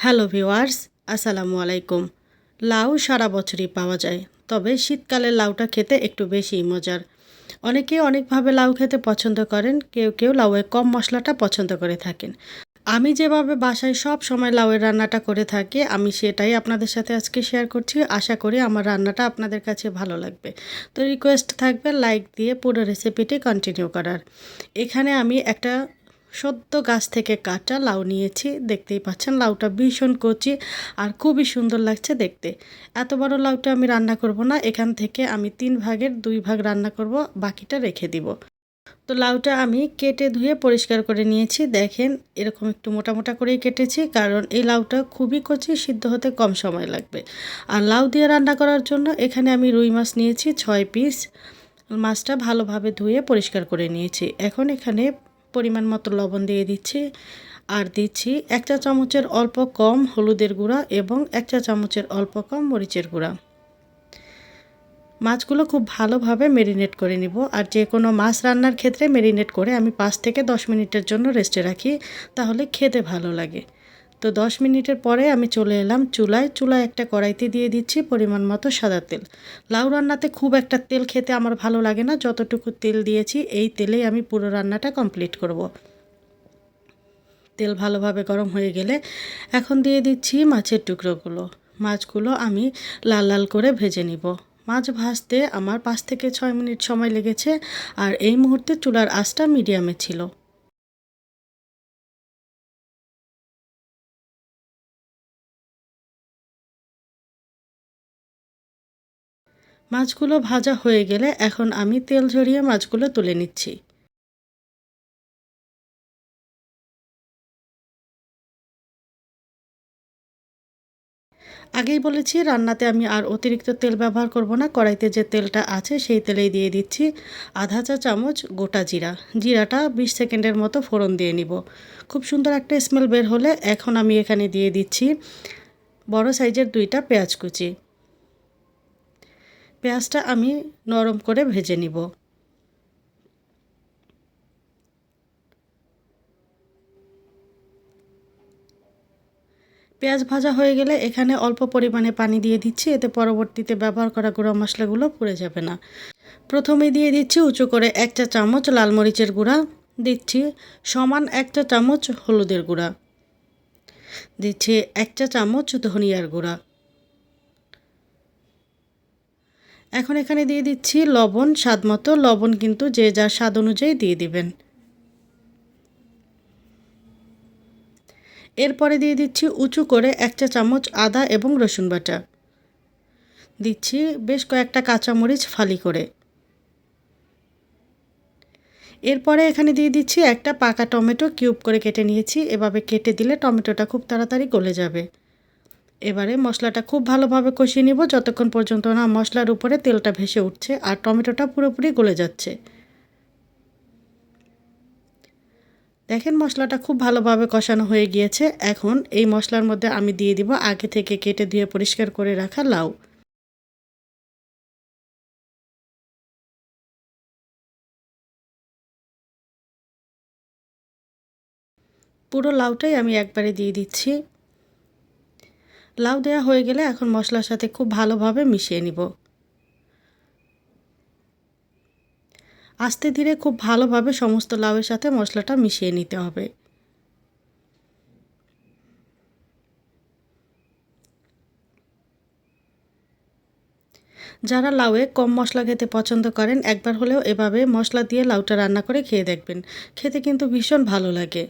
Hello viewers আসসালামু আলাইকুম। লাউ সারা বছরই পাওয়া যায়, তবে শীতকালে লাউটা খেতে একটু বেশিই মজার। অনেকে অনেকভাবে লাউ খেতে পছন্দ করেন, কেউ কেউ লাউয়ে কম মশলাটা পছন্দ করে থাকেন। আমি যেভাবে বাসায় সব সময় লাউয়ের রান্নাটা করে থাকি, আমি সেটাই আপনাদের সাথে আজকে শেয়ার করছি। আশা করি আমার রান্নাটা আপনাদের কাছে ভালো লাগবে। তো রিকোয়েস্ট থাকবে লাইক দিয়ে পুরো রেসিপিটি কন্টিনিউ করার। এখানে আমি একটা সদ্য গাছ থেকে কাটা লাউ নিয়েছি, দেখতেই পাচ্ছেন লাউটা ভীষণ কচি আর খুবই সুন্দর লাগছে দেখতে। এত বড় লাউটা আমি রান্না করব না, এখান থেকে আমি তিন ভাগের দুই ভাগ রান্না করব, বাকিটা রেখে দিব। তো লাউটা আমি কেটে ধুয়ে পরিষ্কার করে নিয়েছি, দেখেন এরকম একটু মোটা মোটা করেই কেটেছি, কারণ এই লাউটা খুবই কচি, সিদ্ধ হতে কম সময় লাগবে। আর লাউ দিয়ে রান্না করার জন্য এখানে আমি রুই মাছ নিয়েছি ছয় পিস। মাছটা ভালোভাবে ধুয়ে পরিষ্কার করে নিয়েছি। এখন এখানে পরিমাণ মতো লবণ দিয়ে দিচ্ছি আর দিচ্ছি এক চা চামচের অল্প কম হলুদের গুঁড়া এবং এক চা চামচের অল্প কম মরিচের গুঁড়া। মাছগুলো খুব ভালোভাবে মেরিনেট করে নিব আর যে কোনো মাছ রান্নার ক্ষেত্রে মেরিনেট করে আমি পাঁচ থেকে দশ মিনিটের জন্য রেস্টে রাখি, তাহলে খেতে ভালো লাগে। তো দশ মিনিটের পরে আমি চলে এলাম চুলায়। চুলায় একটা কড়াইতে দিয়ে দিচ্ছি পরিমাণ মতো সাদা তেল। লাউ রান্নাতে খুব একটা তেল খেতে আমার ভালো লাগে না। যতটুকু তেল দিয়েছি, এই তেলেই আমি পুরো রান্নাটা কমপ্লিট করব। তেল ভালোভাবে গরম হয়ে গেলে এখন দিয়ে দিচ্ছি মাছের টুকরোগুলো। মাছগুলো আমি লাল লাল করে ভেজে নিব। মাছ ভাজতে আমার পাঁচ থেকে ছয় মিনিট সময় লেগেছে, আর এই মুহূর্তে চুলার আঁচটা মিডিয়ামে ছিল। মাছগুলো ভাজা হয়ে গেলে এখন আমি তেল ঝরিয়ে মাছগুলো তুলে নিচ্ছি। আগেই বলেছি, রান্নাতে আমি আর অতিরিক্ত তেল ব্যবহার করব না। কড়াইতে যে তেলটা আছে সেই তেলেই দিয়ে দিচ্ছি আধা চা চামচ গোটা জিরা। জিরাটা বিশ সেকেন্ডের মতো ফোড়ন দিয়ে নিব। খুব সুন্দর একটা স্মেল বের হলে এখন আমি এখানে দিয়ে দিচ্ছি বড় সাইজের দুইটা পেঁয়াজ কুচি। পেঁয়াজটা আমি নরম করে ভেজে নিব। পেঁয়াজ ভাজা হয়ে গেলে এখানে অল্প পরিমাণে পানি দিয়ে দিচ্ছি, এতে পরবর্তীতে ব্যবহার করা গুঁড়ো মশলাগুলো পুড়ে যাবে না। প্রথমে দিয়ে দিচ্ছি উঁচু করে এক চা চামচ লাল মরিচের গুঁড়া, দিচ্ছি সমান এক চা চামচ হলুদের গুঁড়া, দিচ্ছি এক চা চামচ ধনিয়ার গুঁড়া। এখন এখানে দিয়ে দিচ্ছি লবণ, স্বাদ মতো। লবণ কিন্তু যে যার স্বাদ অনুযায়ী দিয়ে দিবেন। এরপরে দিয়ে দিচ্ছি উঁচু করে এক চা চামচ আদা এবং রসুন বাটা। দিচ্ছি বেশ কয়েকটা কাঁচামরিচ ফালি করে। এরপরে এখানে দিয়ে দিচ্ছি একটা পাকা টমেটো কিউব করে কেটে নিয়েছি। এভাবে কেটে দিলে টমেটোটা খুব তাড়াতাড়ি গলে যাবে। এবারে মশলাটা খুব ভালোভাবে কষিয়ে নিব। যতক্ষণ পর্যন্ত না মশলার উপরে তেলটা ভেসে উঠছে আর টমেটোটা পুরোপুরি গলে যাচ্ছে। দেখেন মশলাটা খুব ভালোভাবে কষানো হয়ে গিয়েছে। এখন এই মশলার মধ্যে আমি দিয়ে দিব আগে থেকে কেটে ধুয়ে পরিষ্কার করে রাখা লাউ। পুরো লাউটাই আমি একবারে দিয়ে দিচ্ছি। লাউ দেওয়া হয়ে গেলে এখন মশলার সাথে খুব ভালোভাবে মিশিয়ে নিব। আস্তে ধীরে খুব ভালোভাবে সমস্ত লাউয়ের সাথে মশলাটা মিশিয়ে নিতে হবে। যারা লাউয়ে কম মশলা খেতে পছন্দ করেন, একবার হলেও এভাবে মশলা দিয়ে লাউটা রান্না করে খেয়ে দেখবেন। খেতে কিন্তু ভীষণ ভালো লাগে।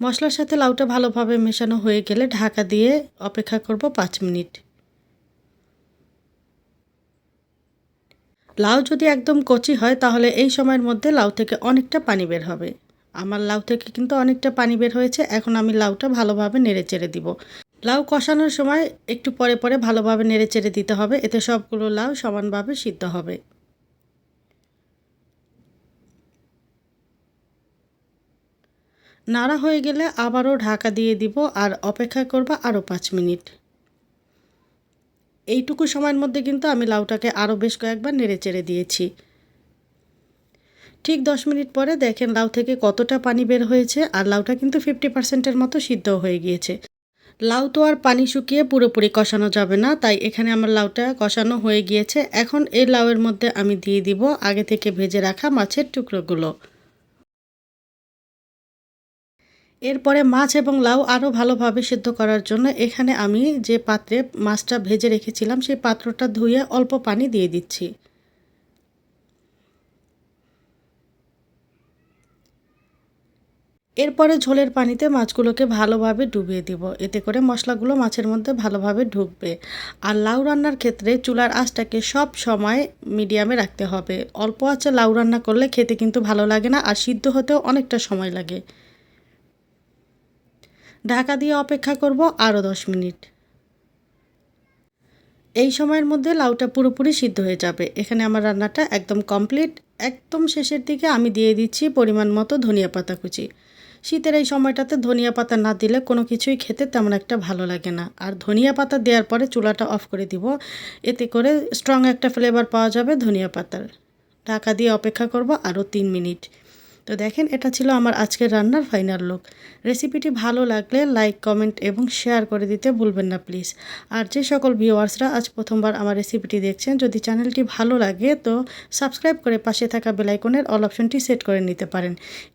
মশলার সাথে লাউটা ভালোভাবে মেশানো হয়ে গেলে ঢাকা দিয়ে অপেক্ষা করব পাঁচ মিনিট। লাউ যদি একদম কচি হয়, তাহলে এই সময়ের মধ্যে লাউ থেকে অনেকটা পানি বের হবে। আমার লাউ থেকে কিন্তু অনেকটা পানি বের হয়েছে, এখন আমি লাউটা ভালোভাবে নেড়ে চেড়ে দিব। লাউ কষানোর সময় একটু পরে পরে ভালোভাবে নেড়ে চেড়ে দিতে হবে, এতে সবগুলো লাউ সমানভাবে সিদ্ধ হবে। নাড়া হয়ে গেলে আবারও ঢাকা দিয়ে দিব আর অপেক্ষা করব আরও পাঁচ মিনিট। এইটুকু সময়ের মধ্যে কিন্তু আমি লাউটাকে আরও বেশ কয়েকবার নেড়ে চেড়ে দিয়েছি। ঠিক দশ মিনিট পরে দেখেন লাউ থেকে কতটা পানি বের হয়েছে আর লাউটা কিন্তু ফিফটি পার্সেন্টের মতো সিদ্ধ হয়ে গিয়েছে। লাউ তো আর পানি শুকিয়ে পুরোপুরি কষানো যাবে না, তাই এখানে আমার লাউটা কষানো হয়ে গিয়েছে। এখন এই লাউয়ের মধ্যে আমি দিয়ে দিব আগে থেকে ভেজে রাখা মাছের টুকরোগুলো। এরপরে মাছ এবং লাউ আরও ভালোভাবে সিদ্ধ করার জন্য এখানে আমি যে পাত্রে মাছটা ভেজে রেখেছিলাম, সেই পাত্রটা ধুয়ে অল্প পানি দিয়ে দিচ্ছি। এরপরে ঝোলের পানিতে মাছগুলোকে ভালোভাবে ডুবিয়ে দিব। এতে করে মশলাগুলো মাছের মধ্যে ভালোভাবে ঢুকবে। আর লাউ রান্নার ক্ষেত্রে চুলার আঁচটাকে সব সময় মিডিয়ামে রাখতে হবে। অল্প আঁচে লাউ রান্না করলে খেতে কিন্তু ভালো লাগে না, আর সিদ্ধ হতেও অনেকটা সময় লাগে। ঢাকা দিয়ে অপেক্ষা করব আরও দশ মিনিট। এই সময়ের মধ্যে লাউটা পুরোপুরি সিদ্ধ হয়ে যাবে। এখানে আমার রান্নাটা একদম কমপ্লিট। একদম শেষের দিকে আমি দিয়ে দিচ্ছি পরিমাণ মতো ধনিয়া পাতা কুচি। শীতের এই সময়টাতে ধনিয়া পাতা না দিলে কোনো কিছুই খেতে তেমন একটা ভালো লাগে না। আর ধনিয়া পাতা দেওয়ার পরে চুলাটা অফ করে দিব। এতে করে স্ট্রং একটা ফ্লেভার পাওয়া যাবে ধনিয়া পাতার। ঢাকা দিয়ে অপেক্ষা করব আরও তিন মিনিট। তো দেখেন, এটা ছিল আমার আজকের রান্নার ফাইনাল লুক রেসিপিটি ভালো লাগলে লাইক কমেন্ট এবং শেয়ার করে দিতে ভুলবেন না প্লিজ আর যে সকল ভিউয়ার্সরা আজ প্রথমবার আমার রেসিপিটি দেখছেন, যদি চ্যানেলটি ভালো লাগে তো সাবস্ক্রাইব করে পাশে থাকা বেলাইকনের অল অপশনটি সেট করে নিতে পারেন।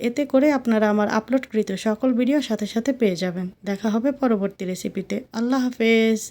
এতে করে আপনারা আমার আপলোডকৃত সকল ভিডিও সাথে সাথে পেয়ে যাবেন। দেখা হবে পরবর্তী রেসিপিতে আল্লাহ হাফেজ!